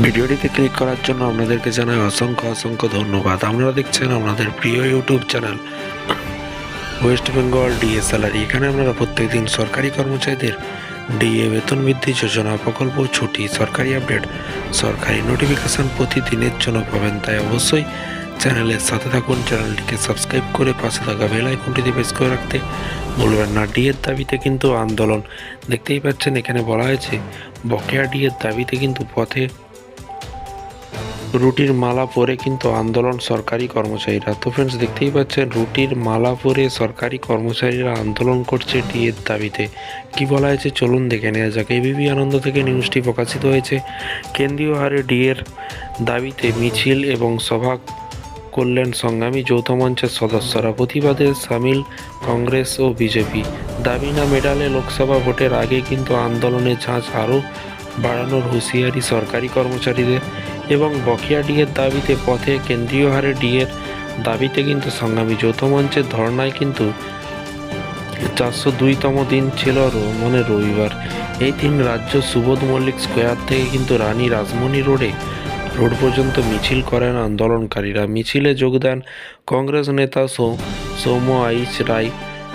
ভিডিওটিতে ক্লিক করার জন্য আপনাদেরকে জানাই অসংখ্য অসংখ্য ধন্যবাদ। আপনারা দেখছেন আমাদের প্রিয় YouTube channel West Bengal DA salary এখানে আপনারা প্রত্যেকদিন সরকারি কর্মচারীদের ডিএ বেতন বৃদ্ধি যোজনা প্রকল্প ছুটি, সরকারি আপডেট সরকারি নোটিফিকেশন প্রতিদিনের জন্য পাবেন। তাই অবশ্যই চ্যানেলের সাথে থাকুন চ্যানেলটিকে সাবস্ক্রাইব করে পাশে থাকা বেল আইকনটিতে প্রেস করে রাখতে ভুলবেন না। ডিএর দাবিতে কিন্তু আন্দোলন। দেখতেই পাচ্ছেন এখানে বলা হয়েছে, বকেয়া ডিএর দাবিতে কিন্তু পথে রুটির মালা পরে কিন্তু আন্দোলন সরকারি কর্মচারীরা। তো ফ্রেন্ডস দেখতেই পাচ্ছেন, রুটির মালা পরে সরকারি কর্মচারীরা আন্দোলন করছে ডিএর দাবিতে। কি বলা হয়েছে? চলুন দেখে নেওয়া যাক। এবিপি আনন্দ থেকে নিউজটি প্রকাশিত হয়েছে। কেন্দ্রীয় হারে ডিএর দাবিতে মিছিল এবং সভা করলেন সংগ্রামী যৌথ মঞ্চের সদস্যরা। প্রতিবাদে সামিল কংগ্রেস ও বিজেপি। দাবি না মেডালে লোকসভা ভোটের আগে কিন্তু আন্দোলনের ঝাঁজ আরও বাড়ানোর হুঁশিয়ারি সরকারি কর্মচারীদের। এবং বকেয়া ডিএর দাবিতে পথে কেন্দ্রীয় হারে ডিএর দাবিতে কিন্তু সংগ্রামী যৌথ মঞ্চের ধর্নায় কিন্তু চারশো দুইতম দিন ছিল মানে রবিবার। এই দিন রাজ্য সুবোধ মল্লিক স্কোয়ার থেকে কিন্তু রানী রাজমণি রোডে, রোড পর্যন্ত মিছিল করেন আন্দোলনকারীরা। মিছিলে যোগ দেন কংগ্রেস নেতা সৌ- সৌম্য আইচ রায়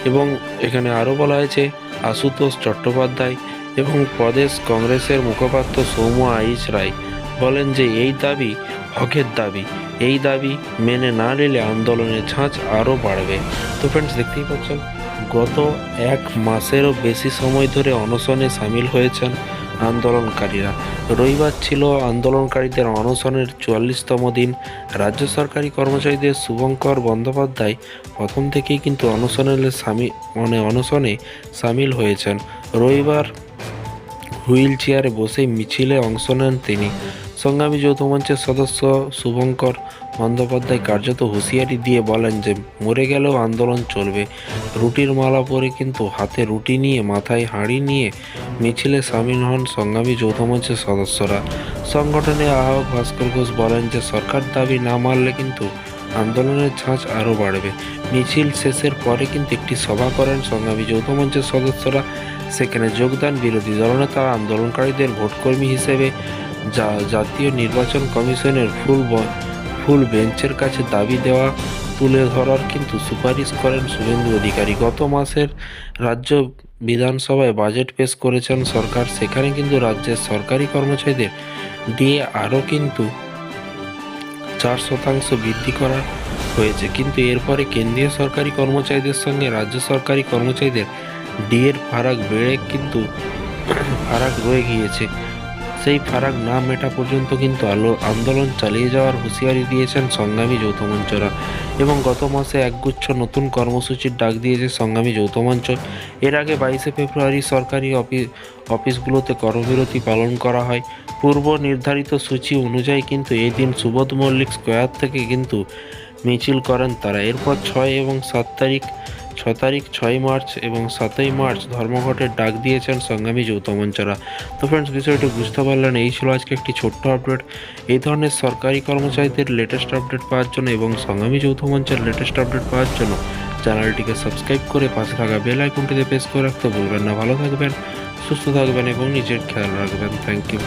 এবং এখানে আরও বলা হয়েছে, আশুতোষ চট্টোপাধ্যায় এবং প্রদেশ কংগ্রেসের মুখপাত্র সৌম্য আইচ রায়। বলেন যে, এই দাবি হকের দাবি। এই দাবি মেনে না নিলে আন্দোলনের ঝাঁজ আরও বাড়বে। তো ফ্রেন্ডস দেখতেই পাচ্ছেন গত এক মাসেরও বেশি সময় ধরে অনশনে সামিল হয়েছেন আন্দোলনকারীরা। রবিবার ছিল আন্দোলনকারীদের অনশনের চুয়াল্লিশতম দিন। রাজ্য সরকারি কর্মচারীদের শুভঙ্কর বন্দ্যোপাধ্যায় প্রথম থেকেই কিন্তু অনশনের সামি মানে অনশনে সামিল হয়েছেন। রবিবার হুইল চেয়ারে বসেই মিছিলে অংশ নেন তিনি। সংগ্রামী যৌথ মঞ্চের সদস্য শুভঙ্কর বন্দ্যোপাধ্যায় কার্যত হুঁশিয়ারি দিয়ে বলেন যে, মরে গেলেও আন্দোলন চলবে। রুটির মালা পরে কিন্তু হাতে রুটি নিয়ে, মাথায় হাঁড়ি নিয়ে মিছিলে সামিল হন সংগ্রামী যৌথ মঞ্চের সদস্যরা। সংগঠনের আহ্বায়ক ভাস্কর ঘোষ বলেন যে, সরকার দাবি না মানলে কিন্তু আন্দোলনের ঝাঁজ আরও বাড়বে। মিছিল শেষের পরে কিন্তু একটি সভা করেন সংগ্রামী যৌথ মঞ্চের সদস্যরা। সেখানে যোগদান বিরোধী দলনেতা আন্দোলনকারীদের ভোটকর্মী হিসেবে যা জাতীয় নির্বাচন কমিশনের ফুল ফুল বেঞ্চের কাছে দাবি দেওয়া তুলে ধরার কিন্তু সুপারিশ করেন শুভেন্দু অধিকারী। গত মাসের রাজ্য বিধানসভায় বাজেট পেশ করেছেন সরকার। সেখানে কিন্তু রাজ্যের সরকারি কর্মচারীদের দিয়ে আরও কিন্তু চার শতাংশ বৃদ্ধি করা হয়েছে। কিন্তু এরপরে কেন্দ্রীয় সরকারি কর্মচারীদের সঙ্গে রাজ্য সরকারি কর্মচারীদের ডিএর ফারাক বেড়ে কিন্তু ফারাক রয়ে গিয়েছে। সেই ফারাক না মেটা পর্যন্ত কিন্তু আলো আন্দোলন চালিয়ে যাওয়ার হুঁশিয়ারি দিয়েছেন সংগ্রামী যৌথ মঞ্চরা এবং গত মাসে একগুচ্ছ নতুন কর্মসূচির ডাক দিয়েছে সংগ্রামী যৌথ মঞ্চ। এর আগে বাইশে ফেব্রুয়ারি সরকারি অফিস অফিসগুলোতে কর্মবিরতি পালন করা হয়। পূর্ব নির্ধারিত সূচি অনুযায়ী কিন্তু এই দিন সুবোধ মল্লিক স্কোয়ার থেকে কিন্তু মিছিল করেন তারা। এরপর ছয় এবং সাত তারিখ তারিখ, ছয় মার্চ এবং সাতই মার্চ ধর্মঘটের ডাক দিয়েছেন সংগ্রামী যৌথ মঞ্চরা। তো ফ্রেন্ডস বিষয়টি বুঝতে পারলেন, এই ছিল আজকে একটি ছোট্ট আপডেট এই ধরনের সরকারি কর্মচারীদের লেটেস্ট আপডেট পাওয়ার জন্য এবং সংগ্রামী যৌথ মঞ্চের লেটেস্ট আপডেট পাওয়ার জন্য চ্যানেলটিকে সাবস্ক্রাইব করে পাশে থাকা বেল আইকনটিতে প্রেস করে রাখতে ভুলবেন না। ভালো থাকবেন, সুস্থ থাকবেন এবং নিজের খেয়াল রাখবেন। Thank you